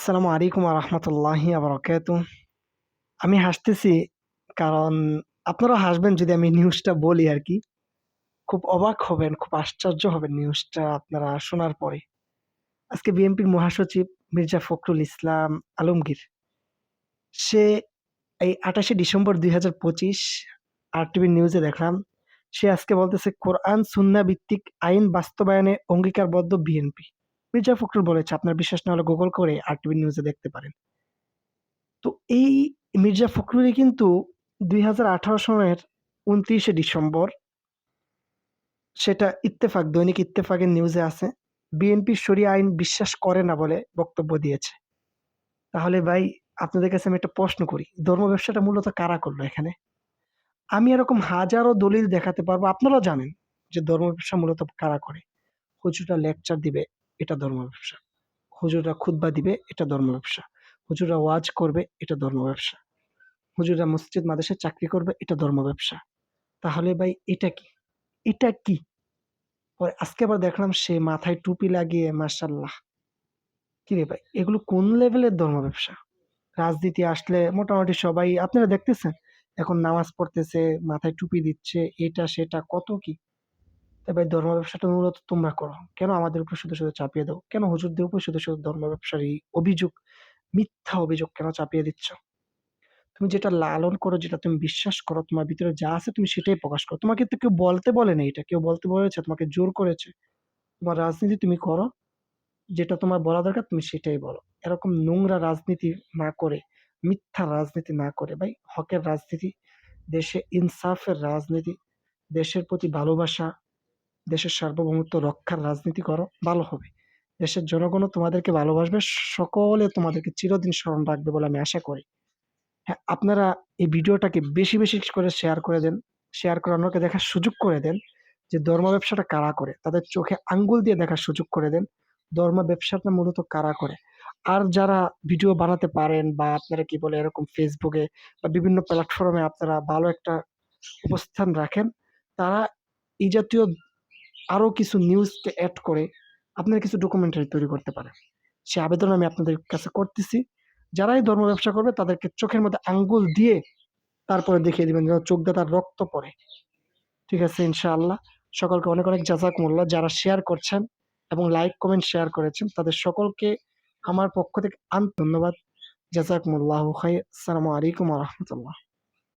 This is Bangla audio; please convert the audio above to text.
আসসালামু আলাইকুম রহমতুল্লাহি আবরকাত আমি হাসতেছি কারণ আপনারা হাসবেন যদি আমি নিউজটা বলি আর কি। খুব অবাক হবেন, খুব আশ্চর্য হবেন নিউজটা আপনারা শোনার পরে। আজকে বিএনপির মহাসচিব মির্জা ফখরুল ইসলাম আলমগীর, সে এই আঠাশে ডিসেম্বর দুই হাজার পঁচিশ আর টিভির নিউজে দেখলাম, সে আজকে বলতেছে, কোরআন, সুন্না ভিত্তিক আইন বাস্তবায়নে অঙ্গীকারবদ্ধ বিএনপি। মির্জা ফখরুল বলেছে, আপনার বিশ্বাস না হলে গুগল করে আর টিভি নিউজে দেখতে পারেন। তো এই মির্জা ফখরুলই কিন্তু দুই হাজার আঠারো সনের উনত্রিশে ডিসেম্বর, সেটা ইত্তেফাক, দৈনিক ইত্তেফাকের নিউজে আছে। বিএনপি সরিয়া আইন বিশ্বাস করে না বলে বক্তব্য দিয়েছে। তাহলে ভাই, আপনাদের কাছে আমি একটা প্রশ্ন করি, ধর্ম ব্যবসাটা মূলত কারা করল এখানে? আমি এরকম হাজারো দলিল দেখাতে পারব আপনারা জানেন যে ধর্ম ব্যবসা মূলত কারা করে? হুজুরা লেকচার দিবে এটা ধর্ম ব্যবসা। হুজুরা খুতবা দিবে, এটা ধর্ম ব্যবসা। হুজুরা ওয়াজ করবে, এটা ধর্ম ব্যবসা। হুজুরা মসজিদ মাদেশে চাকরি করবে, এটা ধর্ম ব্যবসা। তাহলে ভাই এটা কি? এটা কি? পরে আজকে আবার দেখলাম সে মাথায় টুপি লাগিয়ে মার্শাল্লাহ কি রে ভাই, এগুলো কোন লেভেলের ধর্ম ব্যবসা? রাজনীতি আসলে মোটামুটি সবাই, আপনারা দেখতেছেন? এখন নামাজ পড়তেছে, মাথায় টুপি দিচ্ছে, এটা, সেটা, কত কি? তবে ধর্ম ব্যবসাটা মূলত তোমরা করো। কেন আমাদের উপর শুধু শুধু চাপিয়ে দাও? কেন হুজুরদের উপর শুধু শুধু ধর্ম ব্যবসার এই অভিযোগ, মিথ্যা অভিযোগ কেন চাপিয়ে দিচ্ছ? তুমি যেটা লালন করো, যেটা তুমি বিশ্বাস করো, তোমার ভিতরে যা আছে তুমি সেটাই প্রকাশ করো। তোমাকে তো কেউ বলতে বলে না এটা, কেউ বলতে বলেছে, তোমাকে জোর করেছে। তোমার রাজনীতি তুমি করো, যেটা তোমার বলা দরকার তুমি সেটাই বলো। এরকম নোংরা রাজনীতি না করে, মিথ্যা রাজনীতি না করে ভাই। হকের রাজনীতি, দেশে ইনসাফের রাজনীতি, দেশের প্রতি ভালোবাসা দেশের সার্বভৌমত্ব রক্ষার রাজনীতি করো, ভালো হবে। দেশের জনগণও তোমাদেরকে ভালোবাসবে, সকলে তোমাদেরকে চিরদিন স্মরণ রাখবে বলে আমি আশা করি। হ্যাঁ আপনারা এই ভিডিওটাকে বেশি বেশি করে শেয়ার করে দেন শেয়ার করে অন্যকে দেখার সুযোগ করে দেন যে ধর্ম ব্যবসাটা কারা করে, তাদের চোখে আঙ্গুল দিয়ে দেখার সুযোগ করে দেন, ধর্ম ব্যবসাটা মূলত কারা করে। আর যারা ভিডিও বানাতে পারেন বা আপনারা কি বলে এরকম ফেসবুকে বা বিভিন্ন প্ল্যাটফর্মে আপনারা ভালো একটা অবস্থান রাখেন, তারা এই জাতীয় আরও কিছু নিউজকে অ্যাড করে আপনারা কিছু ডকুমেন্টারি তৈরি করতে পারেন সে আবেদন আমি আপনাদের কাছে করতেছি। যারাই ধর্ম ব্যবসা করবে, তাদেরকে চোখের মধ্যে আঙ্গুল দিয়ে তারপরে দেখিয়ে দিবেন যেন চোখ দিয়ে তার রক্ত পড়ে। ঠিক আছে, ইনশাআল্লাহ। সকলকে অনেক অনেক জাজাকুমুল্লাহ। যারা শেয়ার করছেন এবং লাইক কমেন্ট শেয়ার করেছেন, তাদের সকলকে আমার পক্ষ থেকে আন্ত ধন্যবাদ। জাজাকুমুল্লাহ খাই আসসালামু আলাইকুম রহমতুল্লাহ।